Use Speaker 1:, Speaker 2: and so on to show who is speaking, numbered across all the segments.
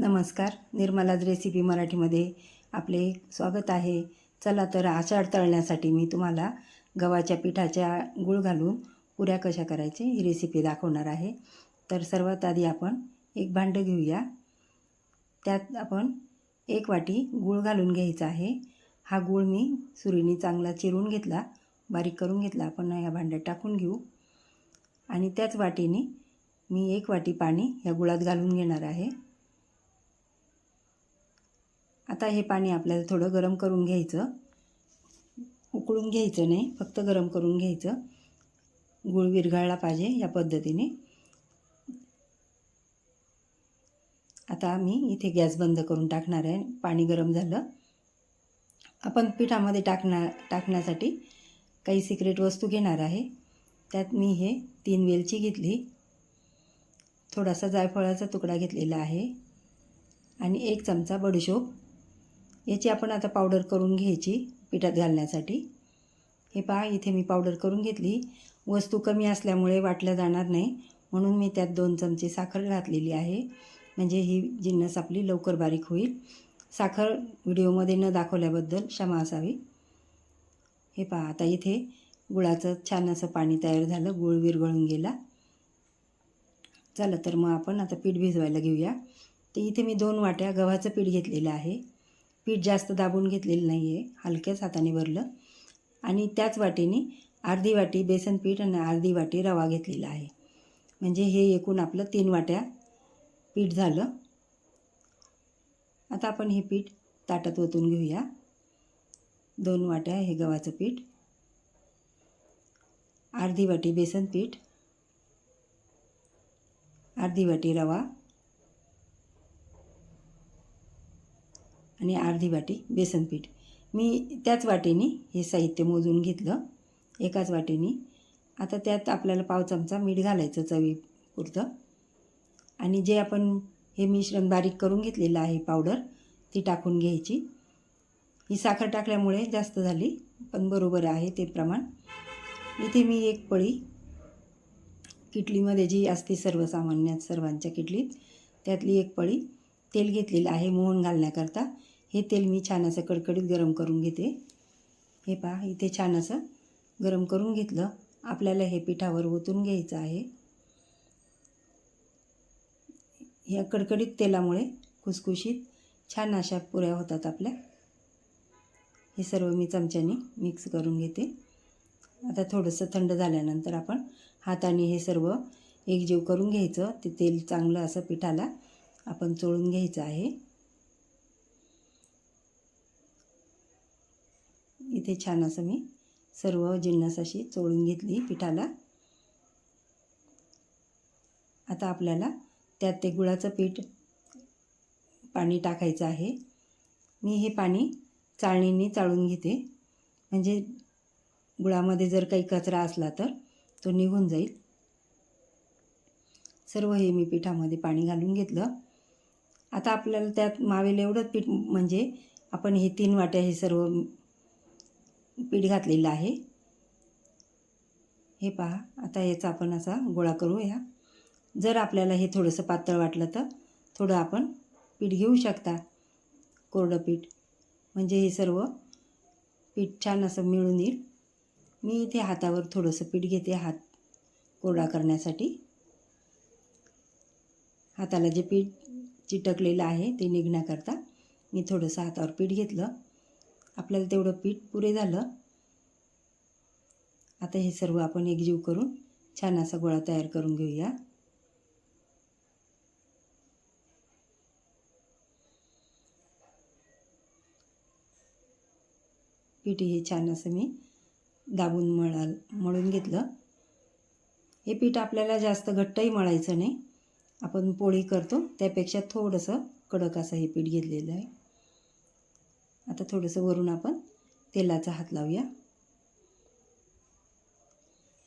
Speaker 1: नमस्कार निर्मलाज रेसिपी मराठीमध्ये आपले स्वागत आहे. चला तर आषाढ तळण्यासाठी मी तुम्हाला गव्हाच्या पिठाच्या गुळ घालून पुऱ्या कशा करायचे ही रेसिपी दाखवणार आहे. तर सर्वात आधी आपण एक भांडं घेऊया. त्यात आपण एक वाटी गूळ घालून घ्यायचा आहे. हा गूळ मी सुरीने चांगला चिरून घेतला बारीक करून घेतला. आपण ह्या भांड्यात टाकून घेऊ. आणि त्याच वाटीने मी एक वाटी पाणी या गुळात घालून घेणार आहे. आता हे पाणी आपल्याला थोडं गरम करून घ्यायचं. उकळून घ्यायचं नाही फक्त गरम करून घ्यायचं. गुळ विरघळला पाहिजे या पद्धतीने. आता मी इथे गॅस बंद करून टाकणार आहे. पाणी गरम झालं. आपण पिठामध्ये टाकणार टाकण्यासाठी काही सिक्रेट वस्तू घेणार आहे. त्यात मी हे तीन वेलची घेतली. थोडासा जायफळाचा तुकडा घेतलेला आहे. आणि एक चमचा बडीशोप. याची आपण आता पावडर करून घ्यायची पिठात घालण्यासाठी. हे पहा इथे मी पावडर करून घेतली. वस्तू कमी असल्यामुळे वाटल्या जाणार नाही. म्हणून मी त्यात दोन चमचे साखर घातलेली आहे. म्हणजे ही जिन्नस आपली लवकर बारीक होईल. साखर व्हिडिओमध्ये न दाखवल्याबद्दल क्षमा असावी. हे पहा आता इथे गुळाचं छान असं पाणी तयार झालं. गुळ विरघळून गेला. चला तर मग आपण आता पीठ भिजवायला घेऊया. तर इथे मी दोन वाट्या गव्हाचं पीठ घेतलेलं आहे. पीठ जास्त दाबून घेतलेलं नाही आहे हलक्याच हाताने भरलं. आणि त्याच वाटीने अर्धी वाटी बेसन पीठ आणि अर्धी वाटी रवा घेतलेला आहे. म्हणजे हे एकूण आपलं तीन वाट्या पीठ झालं. आता आपण हे पीठ ताटात ओतून घेऊया. दोन वाट्या हे गव्हाचं पीठ. अर्धी वाटी बेसन पीठ. अर्धी वाटी रवा. आणि अर्धी वाटी बेसन पीठ. मी त्याच वाटीने हे साहित्य मोजून घेतलं. एकाच वाटीने. आता त्यात आपल्याला पाव चमचा मीठ घालायचं चवीपुरतं. आणि जे आपण हे मिश्रण बारीक करून घेतलेलं आहे पावडर ती टाकून घ्यायची. ही साखर टाकल्यामुळे जास्त झाली पण बरोबर आहे ते प्रमाण. इथे मी एक पळी. किटलीमध्ये जी असते सर्वसामान्य सर्वांच्या किटलीत त्यातली एक पळी. तेल घेतलेलं आहे मोहन घालण्याकरता. हे तेल मी छान असं कडकडीत गरम करून घेते. हे पहा इथे छान असं गरम करून घेतलं. आपल्याला हे पिठावर ओतून घ्यायचं आहे. या कडकडीत तेलामुळे खुसखुशीत छान अशा पुऱ्या होतात आपल्या. हे सर्व मी चमच्याने मिक्स करून घेते. आता थोडंसं थंड झाल्यानंतर आपण हाताने हे सर्व एकजीव करून घ्यायचं. ते तेल चांगलं असं पिठाला आपण चोळून घ्यायचं आहे. इथे छान असं मी सर्व जिन्नस अशी चोळून घेतली पिठाला. आता आपल्याला त्यात ते गुळाचं पीठ पाणी टाकायचं आहे. मी हे पाणी चाळणीने चाळून घेते. म्हणजे गुळामध्ये जर काही कचरा असला तर तो निघून जाईल. सर्व हे मी पिठामध्ये पाणी घालून घेतलं. आता आपल्याला त्यात मावेल एवढंच पीठ म्हणजे आपण हे तीन वाट्या हे सर्व पीठ घातलेलं आहे. हे पहा आता याचा आपण असा गोळा करूया. जर आपल्याला हे थोडंसं पातळ वाटलं तर थोडं आपण पीठ घेऊ शकता. कोरडं पीठ. म्हणजे हे सर्व पीठ छान असं मिळून येईल. मी इथे हातावर थोडंसं पीठ घेते हात कोरडा करण्यासाठी. हाताला जे पीठ चिटकलेलं आहे ते निघण्याकरता. मी थोडंसं हातावर पीठ घेतलं. आपल्याला तेवढं पीठ पुरे झालं. आता हे सर्व आपण एकजीव करून छान असा गोळा तयार करून घेऊया. पीठ हे छान असं मी दाबून मळाल मळून घेतलं. हे पीठ आपल्याला जास्त घट्टही मळायचं नाही. आपण पोळी करतो. त्यापेक्षा थोडंसं कडक असं हे पीठ घेतलेलं आहे. आता थोडंसं वरून आपण तेलाचा हात लावूया.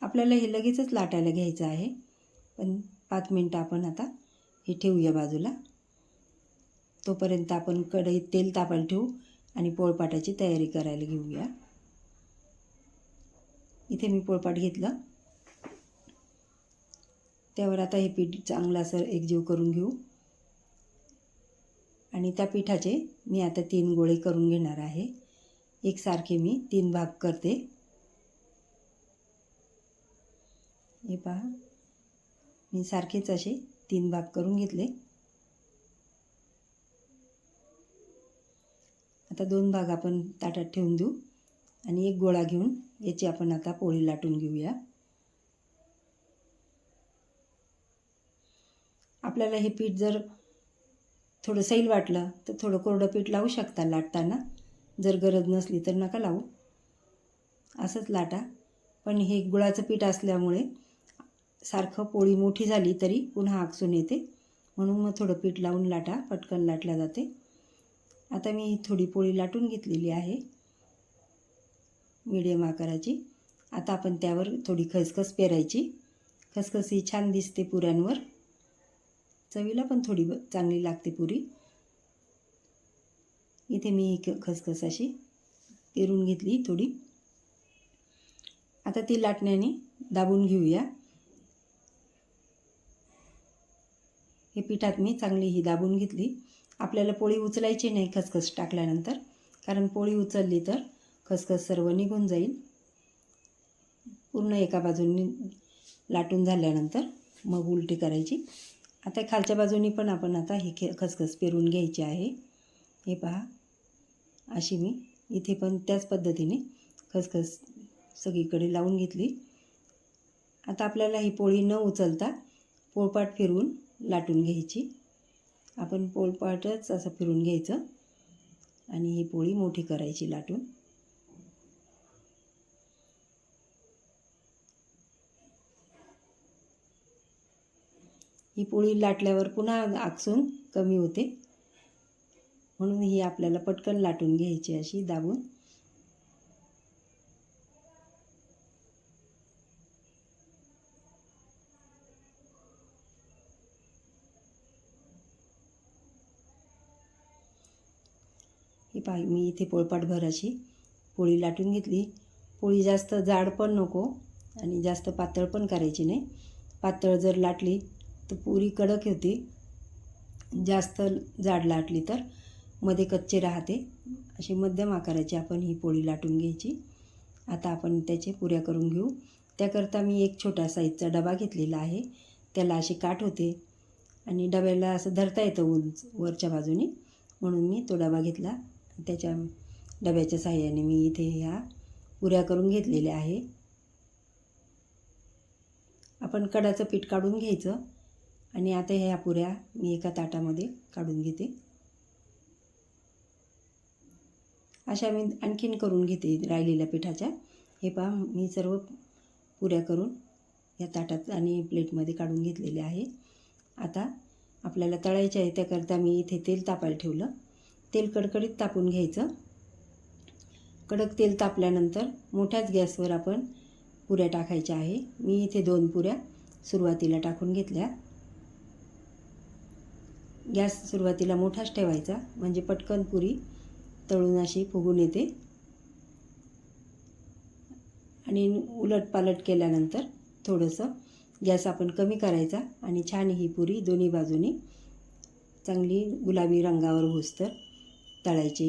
Speaker 1: आपल्याला हे लगेचच लाटायला घ्यायचं आहे. पण पाच मिनटं आपण आता हे ठेवूया बाजूला. तोपर्यंत आपण कढईत तेल तापायला ठेवू आणि पोळपाटाची तयारी करायला घेऊया. इथे मी पोळपाट घेतलं. त्यावर आता हे पीठ चांगलं असं एकजीव करून घेऊ. आणि त्या पिठाचे मी आता तीन गोळे करून घेणार आहे. एकसारखे मी तीन भाग करते. हे पहा. मी सारखेच असे तीन भाग करून घेतले. आता दोन भाग आपण ताटात ठेवून देऊ आणि एक गोळा घेऊन याची आपण आता पोळी लाटून घेऊया. आपल्याला हे पीठ जर थोडं सैल वाटलं तर थोडं कोरडं पीठ लावू शकता लाटताना. जर गरज नसली तर नका लावू. असंच लाटा. पण हे गुळाचं पीठ असल्यामुळे सारखं पोळी मोठी झाली तरी पुन्हा आकसून येते. म्हणून मग थोडं पीठ लावून लाटा. पटकन लाटल्या जाते. आता मी थोडी पोळी लाटून घेतलेली आहे. मिडियम आकाराची. आता आपण त्यावर थोडी खसखस पेरायची. खसखस ही छान दिसते पुऱ्यांवर. चवीला पण थोडी ब- चांगली लागते पुरी. इथे मी एक ख- खसखस अशी पेरून घेतली थोडी. आता ती लाटण्याने दाबून घेऊया. हे पिठात मी चांगली ही दाबून घेतली. आपल्याला पोळी उचलायची नाही खसखस टाकल्यानंतर. कारण पोळी उचलली तर खसखस सर्व निघून जाईल. पूर्ण एका बाजूनी लाटून झाल्यानंतर मग उलटी करायची. आता खालच्या बाजूनी पण आपण आता हे खे खसखस पेरून घ्यायची आहे. हे पहा. अशी मी इथे पण त्याच पद्धतीने खसखस सगळीकडे लावून घेतली. आता आपल्याला ही पोळी न उचलता पोळपाट फिरवून लाटून घ्यायची. आपण पोळपाटच असं फिरून घ्यायचं आणि ही पोळी मोठी करायची लाटून. ही पोळी लाटल्यावर पुन्हा आकसून कमी होते. म्हणून ही आपल्याला पटकन लाटून घ्यायची अशी दाबून. ही पाय मी इथे पोळपाटभर अशी पोळी लाटून घेतली. पोळी जास्त जाड पण नको आणि जास्त पातळ पण करायची नाही. पातळ जर लाटली तर पुरी कडक होती जास्त जाड लाटली तर मध्ये कच्चे राहते. अशी मध्यम आकाराची आपण ही पोळी लाटून घ्यायची. आता आपण त्याचे पुऱ्या करून घेऊ. त्याकरता मी एक छोटा साईजचा डबा घेतलेला आहे. त्याला अशी काठ होते. आणि डब्याला असं धरता येतं उंच वरच्या बाजूने. म्हणून मी तो डबा घेतला. त्याच्या डब्याच्या साह्याने मी इथे ह्या पुऱ्या करून घेतलेल्या आहे. आपण कडाचं पीठ काढून घ्यायचं. आणि आता ह्या पुऱ्या मी एका ताटामध्ये काढून घेते. अशा मी आणखीन करून घेते राहिलेल्या पिठाच्या. हे पहा मी सर्व पुऱ्या करून या ताटात आणि प्लेटमध्ये काढून घेतलेले आहे. आता आपल्याला तळायचे आहे त्याकरता मी इथे तेल तापायला ठेवलं. तेल कडकडीत तापून घ्यायचं. कडक तेल तापल्यानंतर मोठ्याच गॅसवर आपण पुऱ्या टाकायच्या आहे. मी इथे दोन पुऱ्या सुरुवातीला टाकून घेतल्या. गॅस सुरुवातीला मोठाच ठेवायचा म्हणजे पटकन पुरी तळून अशी फुगून येते. आणि उलट पालट केल्यानंतर थोडंसं गॅस आपण कमी करायचा आणि छान ही पुरी दोन्ही बाजूनी चांगली गुलाबी रंगावर होसतर तळायची.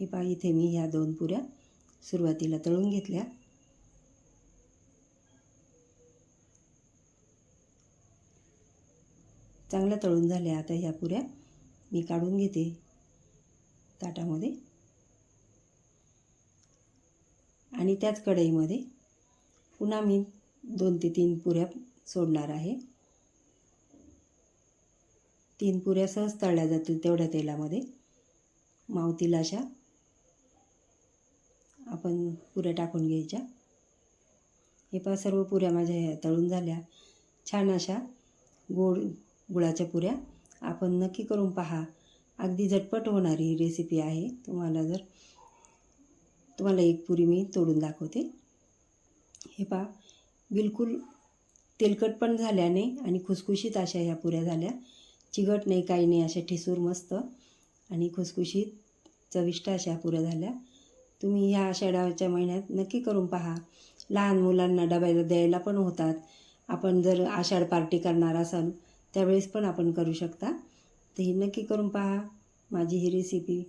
Speaker 1: हे पा इथे मी ह्या दोन पुऱ्या सुरुवातीला तळून घेतल्या. चांगलं तळून झाल्या. आता ह्या पुऱ्या मी काढून घेते ताटामध्ये. आणि त्याच कढईमध्ये पुन्हा मी दोन ते तीन पुऱ्या सोडणार आहे. तीन पुऱ्या सहज तळल्या जातील तेवढ्या तेलामध्ये. मावतील अशा. आपण पुऱ्या टाकून घ्यायच्या. हे पहा सर्व पुऱ्या माझ्या ह्या तळून झाल्या. छान अशा गोड गुळाच्या पुऱ्या. आपण नक्की करून पहा. अगदी झटपट होणारी ही रेसिपी आहे. तुम्हाला जर तुम्हाला एक पुरी मी तोडून दाखवते. हे पहा. बिलकुल तेलकट पण झाल्या नाही आणि खुसखुशीत अशा ह्या पुऱ्या झाल्या. चिगट नाही काही नाही अशा ठिसूर मस्त आणि खुसखुशीत चविष्ट अशा पुऱ्या झाल्या. तुम्ही ह्या आषाढाच्या महिन्यात नक्की करून पहा. लहान मुलांना डब्याला द्यायला पण होतात. आपण जर आषाढ पार्टी करणार असाल त्यावेळेस पण आपण करू शकता. तर ही नक्की करून पहा. माझी ही रेसिपी